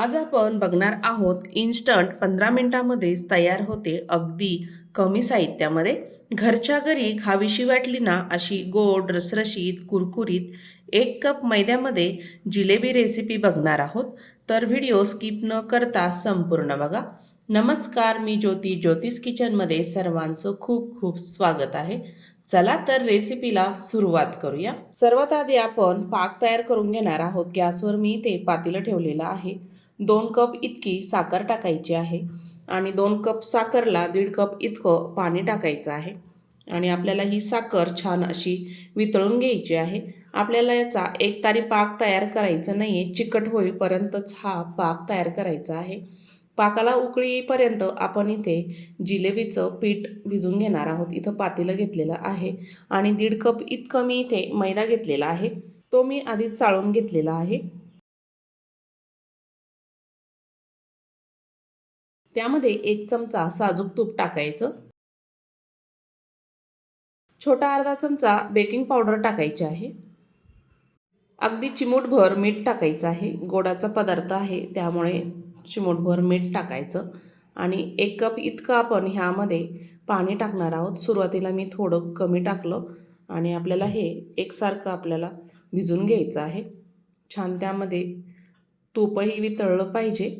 आज आपण बघणार आहोत इन्स्टंट पंधरा मिनटामध्येच तयार होते अगदी कमी साहित्यामध्ये. घरच्या घरी खावीशी वाटली ना अशी गोड रसरशीत कुरकुरीत एक कप मैद्यामध्ये जिलेबी रेसिपी बघणार आहोत. तर व्हिडिओ स्किप न करता संपूर्ण बघा. नमस्कार मी ज्योती. ज्योतिष किचनमध्ये सर्वांचं खूप खूप स्वागत आहे. चला तर रेसिपीला सुरुवात करूया. सर्वात आधी आपण पाक तयार करून घेणार आहोत. गॅसवर मी ते पातेलं ठेवलेलं आहे. दोन कप इतकी साखर टाकायची आहे आणि दोन कप साखरला दीड कप इतकं पाणी टाकायचं आहे. आणि आपल्याला ही साखर छान अशी वितळून घ्यायची आहे. आपल्याला याचा एक तारी पाक तयार करायचा नाही आहे चिकट होईपर्यंतच हा पाक तयार करायचा आहे. पाकाला उकळी येईपर्यंत आपण इथे जिलेबीचं पीठ भिजून घेणार आहोत. इथं पातेलं घेतलेलं आहे आणि दीड कप इतकं मी इथे मैदा घेतलेला आहे. तो मी आधीच चाळून घेतलेला आहे. त्यामध्ये एक चमचा साजूक तूप टाकायचं. छोटा अर्धा चमचा बेकिंग पावडर टाकायची आहे. अगदी चिमूटभर मीठ टाकायचं आहे. गोडाचा पदार्थ आहे. त्यामुळे चिमूटभर मीठ टाकायचं आणि एक कप इतकं आपण ह्यामध्ये पाणी टाकणार आहोत. सुरुवातीला मी थोडं कमी टाकलं आणि आपल्याला हे एकसारखं आपल्याला भिजून घ्यायचं आहे. छान त्यामध्ये तूपही वितळलं पाहिजे.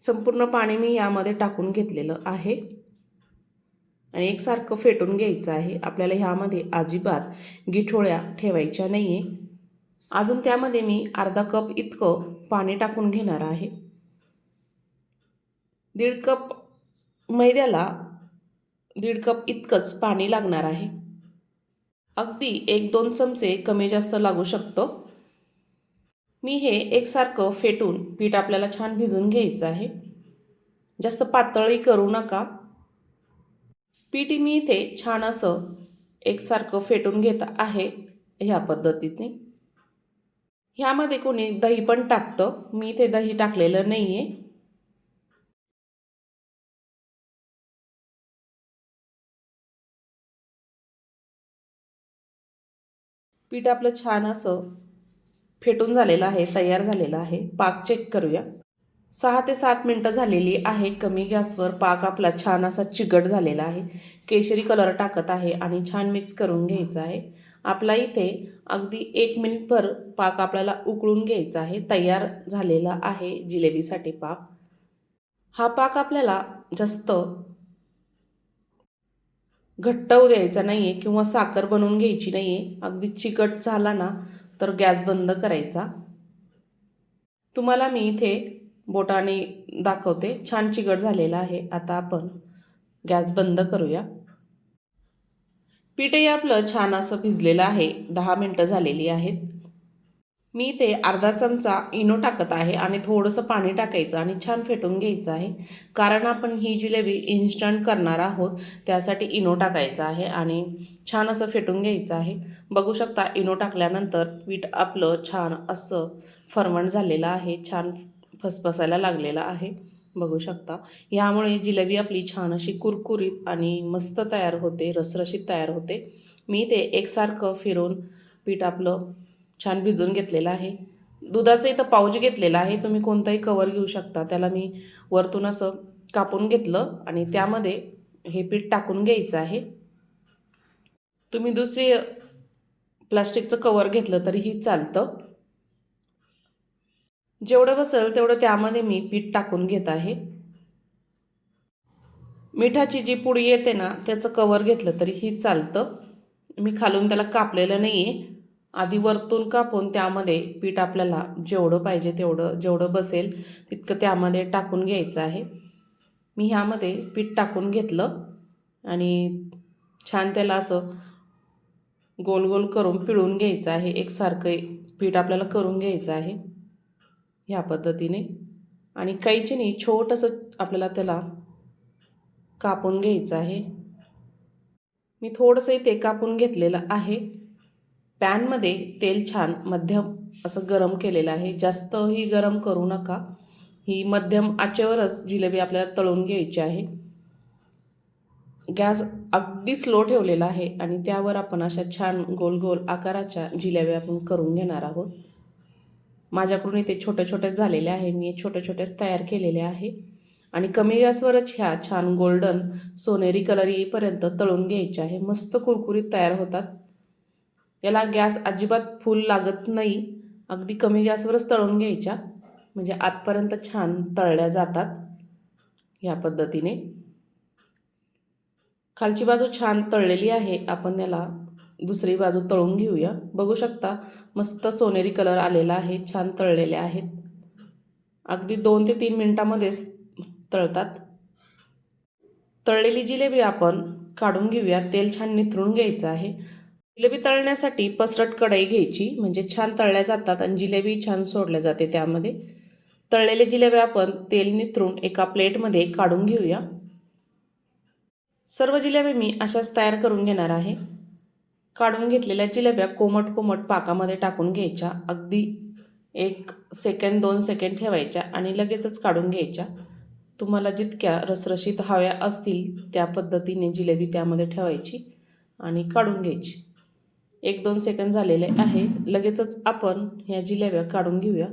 संपूर्ण पाणी मी यामध्ये टाकून घेतलेलं आहे. आणि एकसारखं फेटून घ्यायचं आहे. आपल्याला ह्यामध्ये अजिबात गिठोळ्या ठेवायच्या नाही आहे अजून त्यामध्ये मी अर्धा कप इतकं पाणी टाकून घेणार आहे. दीड कप मैद्याला दीड कप इतकंच पाणी लागणार आहे. अगदी एक दोन चमचे कमी जास्त लागू शकतो. मी हे एकसारखं फेटून पीठ आपल्याला छान भिजून घ्यायचं आहे. जास्त पातळी करू नका. पीठ मी इथे छान असं एकसारखं फेटून घेत आहे ह्या पद्धतीने. ह्यामध्ये कोणी दही पण टाकतं. मी इथे दही टाकलेलं नाही आहे पीठ आपलं छान असं फेटून झालेलं आहे तयार झालेलं आहे. पाक चेक करूया. सहा ते सात मिनटं झालेली आहे. कमी गॅसवर पाक आपला छान असा चिकट झालेला आहे. केशरी कलर टाकत आहे आणि छान मिक्स करून घ्यायचा आहे. आपला इथे अगदी एक मिनिटभर पाक आपल्याला उकळून घ्यायचा आहे. तयार झालेला आहे जिलेबीसाठी पाक. हा पाक आपल्याला जास्त घट्ट होऊ द्यायचा नाही आहे किंवा साखर बनवून घ्यायची नाही आहे अगदी चिकट झाला ना तर गॅस बंद करायचा. तुम्हाला मी इथे बोटाने दाखवते. छान चिकट झालेला आहे. आता आपण गॅस बंद करूया. पीठही आपलं छान असं भिजलेलं आहे. दहा मिनटं झालेली आहेत. मी ते अर्धा चमचा इनो टाकत आहे आणि थोडंसं पाणी टाकायचं आणि छान फेटून घ्यायचं आहे. कारण आपण ही जिलेबी इन्स्टंट करणार आहोत त्यासाठी इनो टाकायचं आहे आणि छान असं फेटून घ्यायचं आहे. बघू शकता इनो टाकल्यानंतर पीठ आपलं छान असं फरमंट झालेलं आहे छान फसफसायला लागलेलं आहे. बघू शकता ह्यामुळे जिलेबी आपली छान अशी कुरकुरीत आणि मस्त तयार होते रसरशीत तयार होते. मी ते एकसारखं फिरून पीठ आपलं छान भिजून घेतलेलं आहे. दुधाचं इथं पाऊच घेतलेलं आहे. तुम्ही कोणताही कवर घेऊ शकता. त्याला मी वरतून असं कापून घेतलं आणि त्यामध्ये हे पीठ टाकून घ्यायचं आहे. तुम्ही दुसरी प्लास्टिकचं कवर घेतलं तरीही चालतं. जेवढं बसेल तेवढं त्यामध्ये मी पीठ टाकून घेत आहे. मिठाची जी पुडी येते ना त्याचं कवर घेतलं तरीही चालतं. मी खालून त्याला कापलेलं नाही आहे आधी वरतून कापून त्यामध्ये पीठ आपल्याला जेवढं पाहिजे तेवढं जेवढं बसेल तितकं त्यामध्ये टाकून घ्यायचं आहे. मी ह्यामध्ये पीठ टाकून घेतलं आणि छान त्याला असं गोल गोल करून पिळून घ्यायचं आहे. एकसारखं पीठ आपल्याला करून घ्यायचं आहे ह्या पद्धतीने. आणि कैचीने छोटंसं आपल्याला त्याला कापून घ्यायचं आहे. मी थोडंसं इथे कापून घेतलेलं आहे. पॅनमध्ये तेल छान मध्यम असं गरम केलेलं आहे. जास्तही गरम करू नका. ही मध्यम आचेवरच जिलेबी आपल्याला तळून घ्यायची आहे. गॅस अगदी स्लो ठेवलेला आहे आणि त्यावर आपण अशा छान गोल गोल आकाराच्या जिलेबी आपण करून घेणार आहोत. माझ्याकडून इथे छोट्या छोट्याच झालेल्या आहे. मी छोट्या छोट्याच तयार केलेल्या आहे. आणि कमी गॅसवरच ह्या छान गोल्डन सोनेरी कलर येईपर्यंत तळून घ्यायचे आहे. मस्त कुरकुरीत तयार होतात. याला गॅस अजिबात फुल लागत नाही. अगदी कमी गॅसवरच तळून घ्यायच्या. म्हणजे आतपर्यंत छान तळल्या जातात ह्या पद्धतीने. खालची बाजू छान तळलेली आहे. आपण याला दुसरी बाजू तळून घेऊया. बघू शकता मस्त सोनेरी कलर आलेला आहे. छान तळलेले आहेत. अगदी दोन ते तीन मिनटामध्येच तळतात. तळलेली जिलेबी आपण काढून घेऊया. तेल छान निथरून घ्यायचं आहे. जिलेबी तळण्यासाठी पसरट कढई घ्यायची म्हणजे छान तळल्या जातात आणि जिलेबी छान सोडल्या जाते त्यामध्ये. तळलेले जिलेबी आपण तेल निथरून एका प्लेटमध्ये काढून घेऊया. सर्व जिलेबी मी अशाच तयार करून घेणार आहे. काढून घेतलेल्या जिलेब्या कोमट कोमट पाकामध्ये टाकून घ्यायच्या. अगदी एक सेकंड दोन सेकंड ठेवायच्या आणि लगेचच काढून घ्यायच्या. तुम्हाला जितक्या रसरशीत हव्या असतील त्या पद्धतीने जिलेबी त्यामध्ये ठेवायची आणि काढून घ्यायची. एक दोन सेकंद झालेले आहेत. लगेचच आपण ह्या जिलेब्या काढून घेऊया.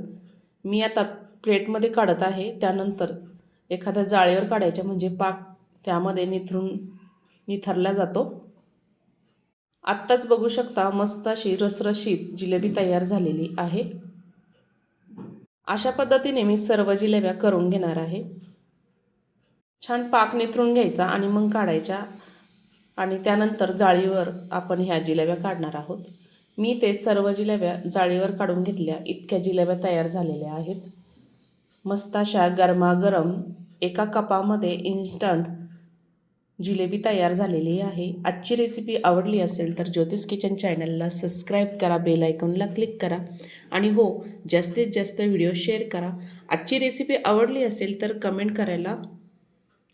मी आता प्लेटमध्ये काढत आहे. त्यानंतर एखाद्या जाळीवर काढायच्या म्हणजे पाक त्यामध्ये निथरून निथरला जातो. आत्ताच बघू शकता मस्त अशी रसरशीत जिलेबी तयार झालेली आहे. अशा पद्धतीने मी सर्व जिलेब्या करून घेणार आहे. छान पाक निथरून घ्यायचा आणि मग काढायच्या. आणि त्यानंतर जाळीवर आपण ह्या जिलेब्या काढणार आहोत. मी ते सर्व जिलेब्या जाळीवर काढून घेतल्या. इतक्या जिलेब्या तयार झालेल्या आहेत. मस्त अशा गरमागरम एका कपामध्ये इन्स्टंट जिलेबी तयार झालेली आहे. आजची रेसिपी आवडली असेल तर ज्योतिष किचन चॅनलला सबस्क्राईब करा बेल आयकॉनला क्लिक करा आणि हो जास्तीत जास्त व्हिडिओ शेअर करा. आजची रेसिपी आवडली असेल तर कमेंट करायला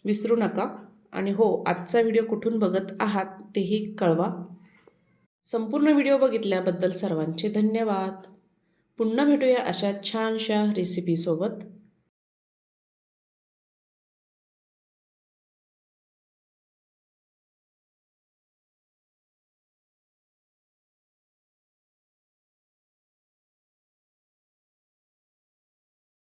विसरू नका. आणि हो आजचा व्हिडिओ कुठून बघत आहात तेही कळवा. संपूर्ण व्हिडिओ बघितल्याबद्दल सर्वांचे धन्यवाद. पुन्हा भेटूया अशा छानशा रेसिपीसोबत